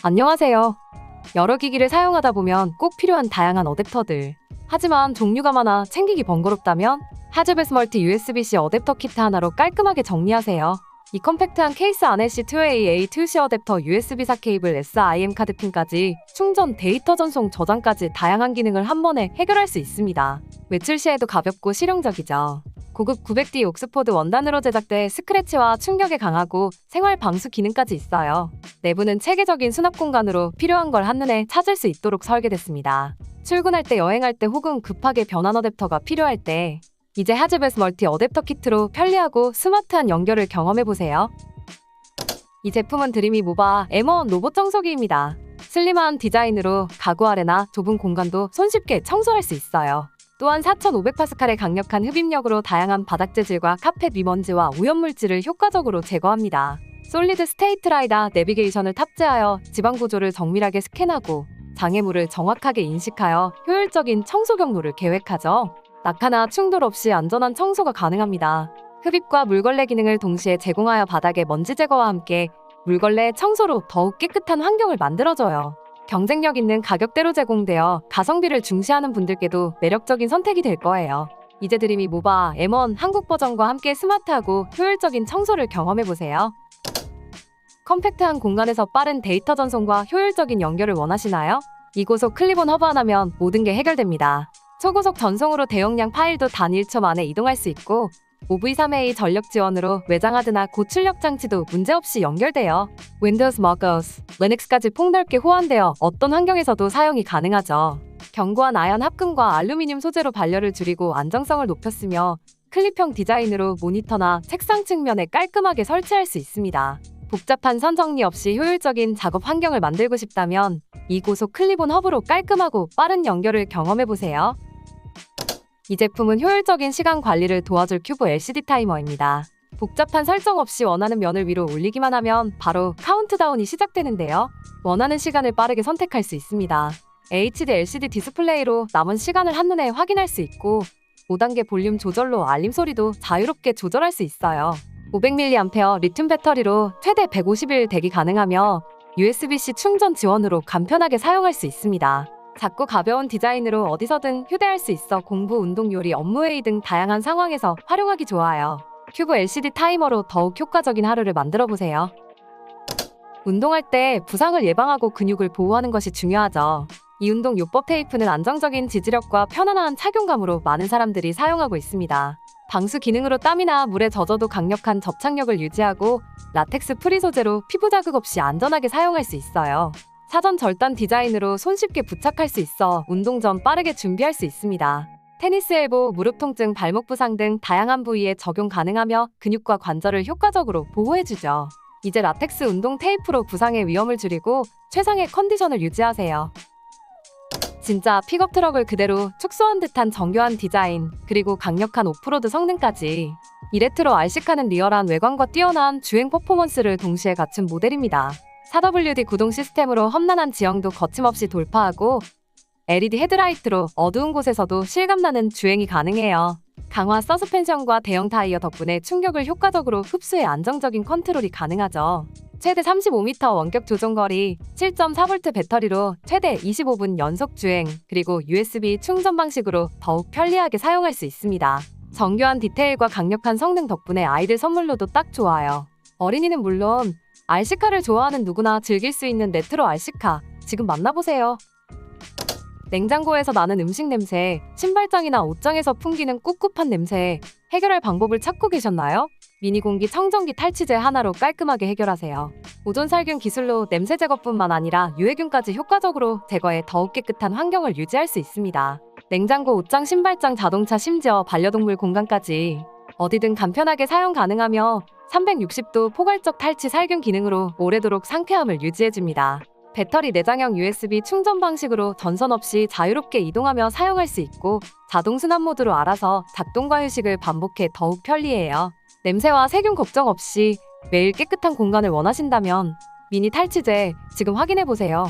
안녕하세요. 여러 기기를 사용하다 보면 꼭 필요한 다양한 어댑터들. 하지만 종류가 많아 챙기기 번거롭다면 하즈베스 멀티 USB-C 어댑터 키트 하나로 깔끔하게 정리하세요. 이 컴팩트한 케이스 안에 C2AA 2C 어댑터 USB4 케이블 SIM 카드 핀까지 충전, 데이터 전송, 저장까지 다양한 기능을 한 번에 해결할 수 있습니다. 외출 시에도 가볍고 실용적이죠. 고급 900D 옥스포드 원단으로 제작돼 스크래치와 충격에 강하고 생활 방수 기능까지 있어요. 내부는 체계적인 수납 공간으로 필요한 걸 한눈에 찾을 수 있도록 설계됐습니다. 출근할 때, 여행할 때 혹은 급하게 변환 어댑터가 필요할 때 이제 하즈베스 멀티 어댑터 키트로 편리하고 스마트한 연결을 경험해보세요. 이 제품은 드리미 모바 M1 로봇 청소기입니다. 슬림한 디자인으로 가구 아래나 좁은 공간도 손쉽게 청소할 수 있어요. 또한 4,500파스칼의 강력한 흡입력으로 다양한 바닥 재질과 카펫 미먼지와 오염물질을 효과적으로 제거합니다. 솔리드 스테이트 라이다 내비게이션을 탑재하여 지방 구조를 정밀하게 스캔하고 장애물을 정확하게 인식하여 효율적인 청소 경로를 계획하죠. 낙하나 충돌 없이 안전한 청소가 가능합니다. 흡입과 물걸레 기능을 동시에 제공하여 바닥의 먼지 제거와 함께 물걸레 청소로 더욱 깨끗한 환경을 만들어줘요. 경쟁력 있는 가격대로 제공되어 가성비를 중시하는 분들께도 매력적인 선택이 될 거예요. 이제 드림이 모바 M1 한국 버전과 함께 스마트하고 효율적인 청소를 경험해보세요. 컴팩트한 공간에서 빠른 데이터 전송과 효율적인 연결을 원하시나요? 이고속 클립온 허브 하나면 모든 게 해결됩니다. 초고속 전송으로 대용량 파일도 단 1초 만에 이동할 수 있고 OV3A 전력 지원으로 외장하드나 고출력 장치도 문제없이 연결돼요. 윈도우즈, 마커스, 리눅스까지 폭넓게 호환되어 어떤 환경에서도 사용이 가능하죠. 견고한 아연 합금과 알루미늄 소재로 발열을 줄이고 안정성을 높였으며 클립형 디자인으로 모니터나 책상 측면에 깔끔하게 설치할 수 있습니다. 복잡한 선 정리 없이 효율적인 작업 환경을 만들고 싶다면 이 고속 클립온 허브로 깔끔하고 빠른 연결을 경험해보세요. 이 제품은 효율적인 시간 관리를 도와줄 큐브 LCD 타이머입니다. 복잡한 설정 없이 원하는 면을 위로 올리기만 하면 바로 카운트다운이 시작되는데요. 원하는 시간을 빠르게 선택할 수 있습니다. HD LCD 디스플레이로 남은 시간을 한눈에 확인할 수 있고 5단계 볼륨 조절로 알림 소리도 자유롭게 조절할 수 있어요. 500mAh 리튬 배터리로 최대 150일 대기 가능하며 USB-C 충전 지원으로 간편하게 사용할 수 있습니다. 작고 가벼운 디자인으로 어디서든 휴대할 수 있어 공부, 운동, 요리, 업무회의 등 다양한 상황에서 활용하기 좋아요. 큐브 LCD 타이머로 더욱 효과적인 하루를 만들어 보세요. 운동할 때 부상을 예방하고 근육을 보호하는 것이 중요하죠. 이 운동 요법 테이프는 안정적인 지지력과 편안한 착용감으로 많은 사람들이 사용하고 있습니다. 방수 기능으로 땀이나 물에 젖어도 강력한 접착력을 유지하고 라텍스 프리 소재로 피부 자극 없이 안전하게 사용할 수 있어요. 사전 절단 디자인으로 손쉽게 부착할 수 있어 운동 전 빠르게 준비할 수 있습니다. 테니스 엘보, 무릎 통증, 발목 부상 등 다양한 부위에 적용 가능하며 근육과 관절을 효과적으로 보호해주죠. 이제 라텍스 운동 테이프로 부상의 위험을 줄이고 최상의 컨디션을 유지하세요. 진짜 픽업 트럭을 그대로 축소한 듯한 정교한 디자인, 그리고 강력한 오프로드 성능까지. 이 레트로 RC카는 리얼한 외관과 뛰어난 주행 퍼포먼스를 동시에 갖춘 모델입니다. 4WD 구동 시스템으로 험난한 지형도 거침없이 돌파하고 LED 헤드라이트로 어두운 곳에서도 실감나는 주행이 가능해요. 강화 서스펜션과 대형 타이어 덕분에 충격을 효과적으로 흡수해 안정적인 컨트롤이 가능하죠. 최대 35m 원격 조종 거리, 7.4V 배터리로 최대 25분 연속 주행, 그리고 USB 충전 방식으로 더욱 편리하게 사용할 수 있습니다. 정교한 디테일과 강력한 성능 덕분에 아이들 선물로도 딱 좋아요. 어린이는 물론 RC카를 좋아하는 누구나 즐길 수 있는 레트로 RC카 지금 만나보세요. 냉장고에서 나는 음식 냄새, 신발장이나 옷장에서 풍기는 꿉꿉한 냄새 해결할 방법을 찾고 계셨나요? 미니 공기 청정기 탈취제 하나로 깔끔하게 해결하세요. 오존 살균 기술로 냄새 제거뿐만 아니라 유해균까지 효과적으로 제거해 더욱 깨끗한 환경을 유지할 수 있습니다. 냉장고, 옷장, 신발장, 자동차, 심지어 반려동물 공간까지 어디든 간편하게 사용 가능하며 360도 포괄적 탈취 살균 기능으로 오래도록 상쾌함을 유지해줍니다. 배터리 내장형 USB 충전 방식으로 전선 없이 자유롭게 이동하며 사용할 수 있고 자동 순환 모드로 알아서 작동과 휴식을 반복해 더욱 편리해요. 냄새와 세균 걱정 없이 매일 깨끗한 공간을 원하신다면 미니 탈취제 지금 확인해 보세요.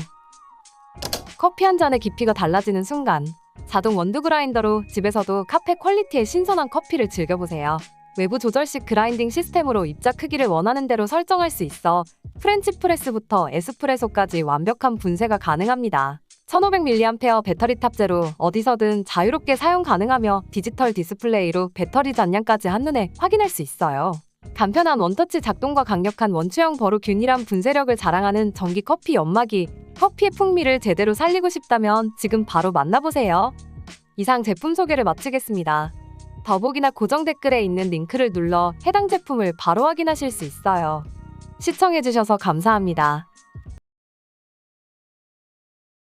커피 한 잔의 깊이가 달라지는 순간 자동 원두 그라인더로 집에서도 카페 퀄리티의 신선한 커피를 즐겨보세요. 외부 조절식 그라인딩 시스템으로 입자 크기를 원하는 대로 설정할 수 있어 프렌치 프레스부터 에스프레소까지 완벽한 분쇄가 가능합니다. 1500mAh 배터리 탑재로 어디서든 자유롭게 사용 가능하며 디지털 디스플레이로 배터리 잔량까지 한눈에 확인할 수 있어요. 간편한 원터치 작동과 강력한 원추형 버로 균일한 분쇄력을 자랑하는 전기 커피 연마기 커피의 풍미를 제대로 살리고 싶다면 지금 바로 만나보세요. 이상 제품 소개를 마치겠습니다. 더보기나 고정 댓글에 있는 링크를 눌러 해당 제품을 바로 확인하실 수 있어요. 시청해주셔서 감사합니다.